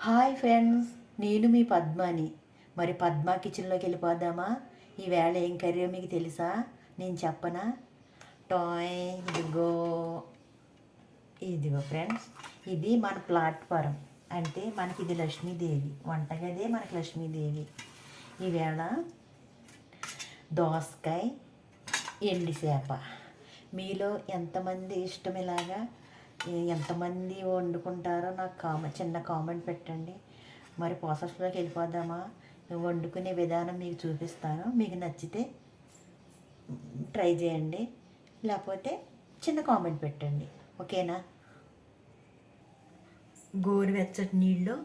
Hi friends నేను మీ పద్మాని. మరి పద్మా కిచెన్లోకి వెళ్ళిపోదామా? ఈవేళ ఏం కర్రీ మీకు తెలుసా? నేను చెప్పనా? టాయ్ ఇదిగో. ఇదిగో ఫ్రెండ్స్ ఇది మన ప్లాట్ఫారం. అంటే మనకి ఇది లక్ష్మీదేవి. వంటగదే మనకి లక్ష్మీదేవి. ఈవేళ దోసకాయ ఎండి చేప. మీలో ఎంతమంది ఇష్టం ఇలాగా? ఎంతమంది వండుకుంటారో నాకు కామెంట్ చిన్న కామెంట్ పెట్టండి. మరి ప్రాసెస్లోకి వెళ్ళిపోదామా? వండుకునే విధానం మీకు చూపిస్తాను. మీకు నచ్చితే ట్రై చేయండి. లేకపోతే చిన్న కామెంట్ పెట్టండి. ఓకేనా? గోరువెచ్చటి నీళ్ళు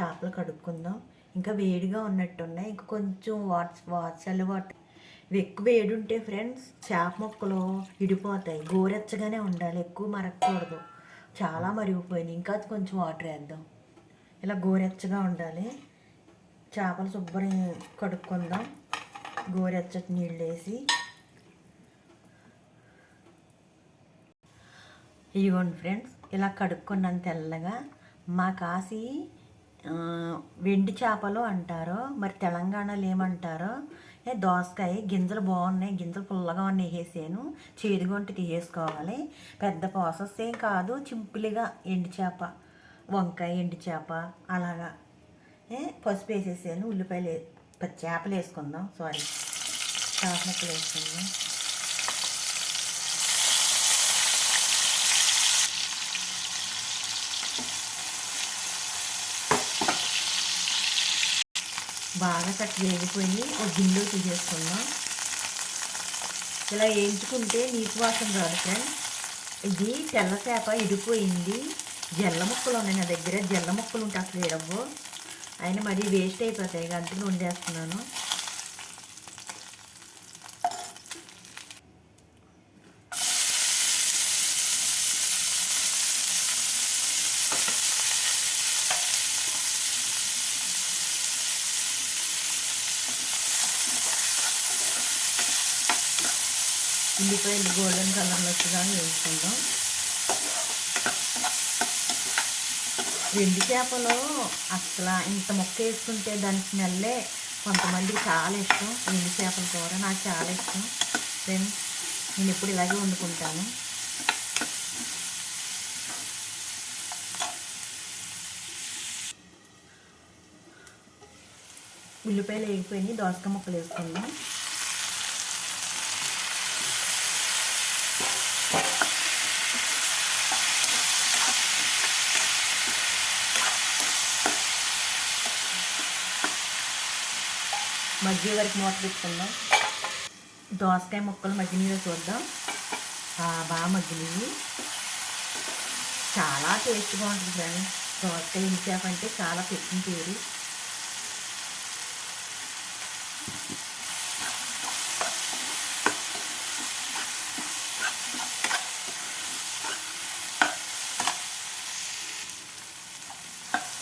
చేపలు కడుక్కుందాం. ఇంకా వేడిగా ఉన్నట్టున్నాయి. ఇంకా కొంచెం వాట్ వాట్ చల్లవాటర్ ఎక్కువ వేడి ఉంటే ఫ్రెండ్స్ చేప ముక్కలు ఇడిపోతాయి. గోరెచ్చగానే ఉండాలి. ఎక్కువ మరక్కూడదు చాలా మరిగిపోయినాయి ఇంకా కొంచెం వాటర్ వేద్దాం. ఇలా గోరెచ్చగా ఉండాలి. చేపలు శుభ్రం కడుక్కుందాం. గోరెచ్చటి నీళ్ళు వేసి. ఇదిగోండి ఫ్రెండ్స్ ఇలా కడుక్కున్నాను తెల్లగా. మా కాసి వెండి చేపలు అంటారు మరి తెలంగాణలో ఏమంటారో దోసకాయ గింజలు బాగున్నాయి గింజలు పుల్లగా ఉన్నాయి వేసాను. చేదుగొంటి తీసేసుకోవాలి. పెద్ద ప్రాసెస్ ఏం కాదు చింపులుగా ఎండి చేప వంకాయ ఎండి చేప అలాగా. ఏ పసుపు వేసేసాను ఉల్లిపాయలు పచ్చి చేపలు వేసుకుందాం. సారీ చేప వేసుకుందాం. బాగా కట్ వేగిపోయి ఒక గిన్నెలో తీసేసుకుందాం. ఇలా వేయించుకుంటే నీటి వాసన రాదు ఫ్రెండ్ ఇది తెల్ల చేప ఇడిపోయింది. జల్ల ముక్కలు ఉన్నాయి నా దగ్గర. జల్ల ముక్కలు ఉంటే అసలు వేయడవు అయినా మరీ వేస్ట్ అయిపోతాయి. అందుకని వండేస్తున్నాను ఉల్లిపాయలు గోల్డెన్ కలర్లో వచ్చేదాన్ని వేసుకుందాం. వెండి చేపలు అసలు ఇంత మొక్క వేసుకుంటే దాని స్మెల్లే కొంతమందికి చాలా ఇష్టం. వెండి చేపల కూర నాకు చాలా ఇష్టం. ఫ్రెండ్స్ నేను ఎప్పుడు ఇలాగే వండుకుంటాను. ఉల్లిపాయలు వేగిపోయినాయి. దోసకాయ ముక్కలు వేసుకుందాం. మజ్జిగ వరకు మూత పెట్టుకుందాం. దోసకాయ ముక్కలు మగ్గినీలో చూద్దాం. బాగా మగ్గినవి చాలా టేస్ట్గా ఉంటుంది ఫ్రెండ్స్. దోసకాయ ఇంచాక చాలా పెట్టిన పేరు.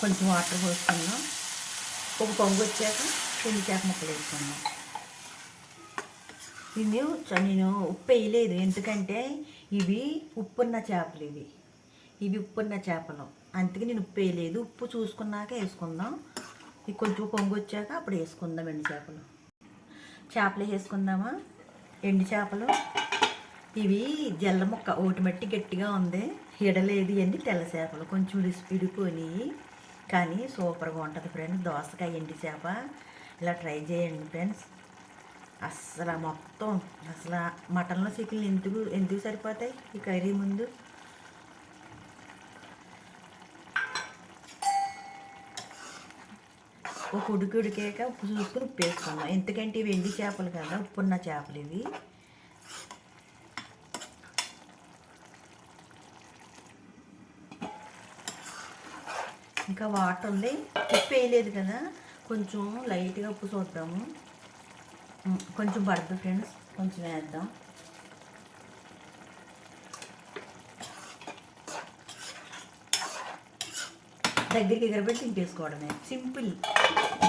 కొంచెం వాటర్ పోసుకుందాం. ఒక పొంగు వచ్చాక ఎండు చేప ముక్కలు వేసుకుందాం దీన్ని చ- నేను ఉప్పు వేయలేదు ఎందుకంటే ఇవి ఉప్పున్న చేపలు ఇవి. ఇవి ఉప్పున్న చేపలు. అందుకే నేను ఉప్పు వేయలేదు ఉప్పు చూసుకున్నాక వేసుకుందాం. ఇది కొంచెం పొంగు వచ్చాక అప్పుడు వేసుకుందాం ఎండు చేపలు. చేపలు వేసుకుందామా? ఎండు చేపలు. ఇవి జల్ల ముక్క ఒకటి మట్టి గట్టిగా ఉంది. ఎడలేదు ఇవన్నీ తెల్ల చేపలు. కొంచెం ఇడిసి కానీ సూపర్గా ఉంటుంది ఫ్రెండ్. దోసకాయ ఎండి చేప. ఇలా ట్రై చేయండి ఫ్రెండ్స్. అసలు మొత్తం అసలు మటన్లో చికెన్లు ఎందుకు ఎందుకు సరిపోతాయి? ఈ కర్రీ ముందు. ఒక ఉడికి ఉడికాక ఉప్పు చూసుకుని ఉప్పు వేసుకుందాం ఎందుకంటే ఇవి ఎండి చేపలు కదా ఉప్పున్న చేపలు ఇవి. ఇంకా వాటర్ ఉంది. ఉప్పు వేయలేదు కదా. కొంచెం లైట్గా ఉప్పు చూద్దాము కొంచెం పడుతుంది ఫ్రెండ్స్. కొంచెం వేద్దాం. దగ్గరికి ఎగరబెట్టి తింటేసుకోవడమే సింపుల్.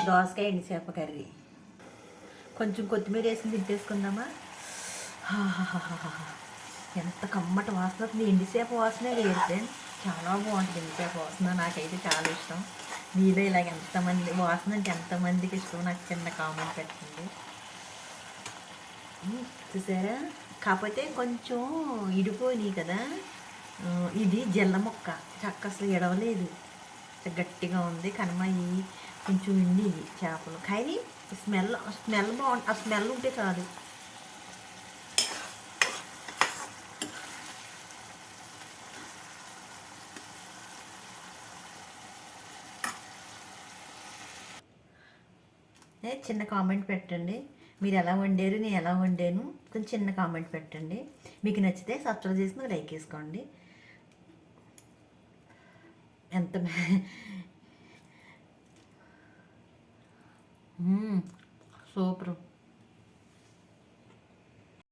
దోసకాయ ఎండి చేప కర్రీ. కొంచెం కొత్తిమీర వేసి తింటేసుకుందామా ఎంత కమ్మటి వాసన. వస్తుంది ఎండిసేపు వాసనే వేరు ఫ్రెండ్స్. చాలా బాగుంటుంది ఎండిసేపు వాసన. నాకైతే చాలా ఇష్టం. మీలో ఇలాగ ఎంతమంది వాసన అంటే ఎంతమందికి ఇష్టం నాకు చిన్న కామెంట్ పెట్టండి. చూసారా? కాకపోతే కొంచెం ఇడిపోయినాయి కదా. ఇది జల్ల మొక్క. చక్క అసలు ఎడవలేదు గట్టిగా ఉంది. కనమాయి కొంచెం ఉండి చేపలు. కానీ స్మెల్ స్మెల్ బాగుంటుంది ఆ స్మెల్ ఉంటే కాదు చిన్న కామెంట్ పెట్టండి. మీరు ఎలా వండారు నేను ఎలా వండాను కొంచెం చిన్న కామెంట్ పెట్టండి. మీకు నచ్చితే సబ్స్క్రైబ్ చేసి లైక్ వేసుకోండి. ఎంత సూపర్.